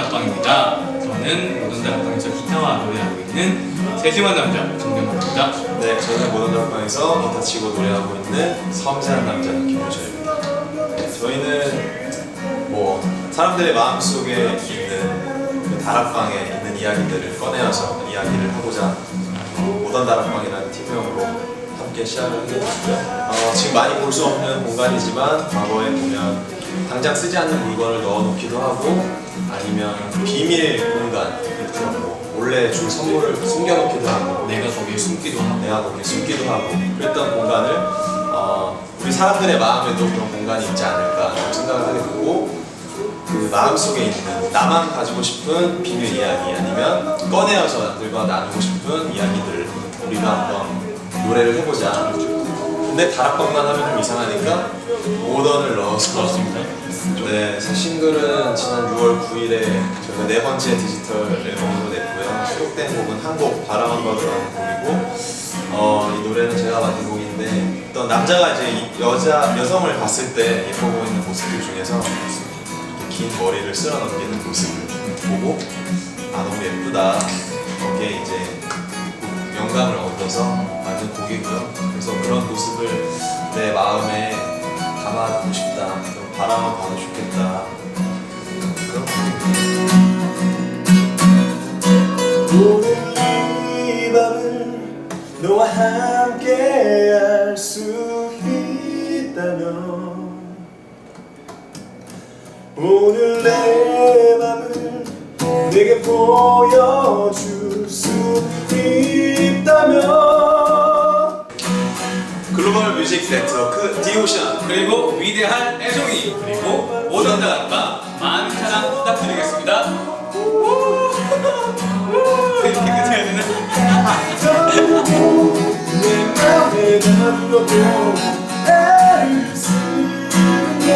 다락방입니다. 저는 모던 다락방에서 기타와 노래하고 있는 세심한 남자 정경호입니다. 네, 저는 모던 다락방에서 기타 치고 노래하고 있는 섬세한 남자 김효철입니다. 네, 저희는 뭐 사람들의 마음속에 있는 그 다락방에 있는 이야기들을 꺼내어서 이야기를 하고자 모던 다락방이라는 팀명으로 함께 시작을 하게 됐고요. 어, 지금 많이 볼 수 없는 공간이지만 과거에 보면 당장 쓰지 않는 물건을 넣어놓기도 하고 아니면 비밀 공간 이렇게 뭐 몰래 줄 선물을 숨겨놓기도 하고 내가 거기에 숨기도 하고. 내가 거기에 숨기도 하고 그랬던 공간을 어, 우리 사람들의 마음에도 그런 공간이 있지 않을까 생각을 하게 되고 그 마음속에 있는 나만 가지고 싶은 비밀 이야기 아니면 꺼내어서 남들과 나누고 싶은 이야기들을 우리가 한번 노래를 해보자 근데 다락방만 하면 좀 이상하니까 모던을 넣어서 그렇습니다. 네, 새 싱글은 지난 6월 9일에 저희가 네 번째 디지털 앨범으로 냈고요. 수록된 곡은 한곡 바람한 바다라는 곡이고, 어, 이 노래는 제가 만든 곡인데 어떤 남자가 이제 이 여자 여성을 봤을 때 예뻐 보이는 모습들 중에서 긴 머리를 쓸어 넘기는 모습을 보고 아 너무 예쁘다. 거기에 이제 영감을 얻어서 만든 곡이고요. 그래서 그런 모습을 내 마음에 담아두고 싶다. 그런 바람을 봐도 좋겠다. 오늘 이 밤을 너와 함께 할 수 있다면 오늘 내 맘을 내게 보여줄 뮤직 네트워크 그 디오션 그리고 위대한 애송이 그리고 모던 다락과 많은 사랑 부탁드리겠습니다. 내 마음에 담도 애를 쓰는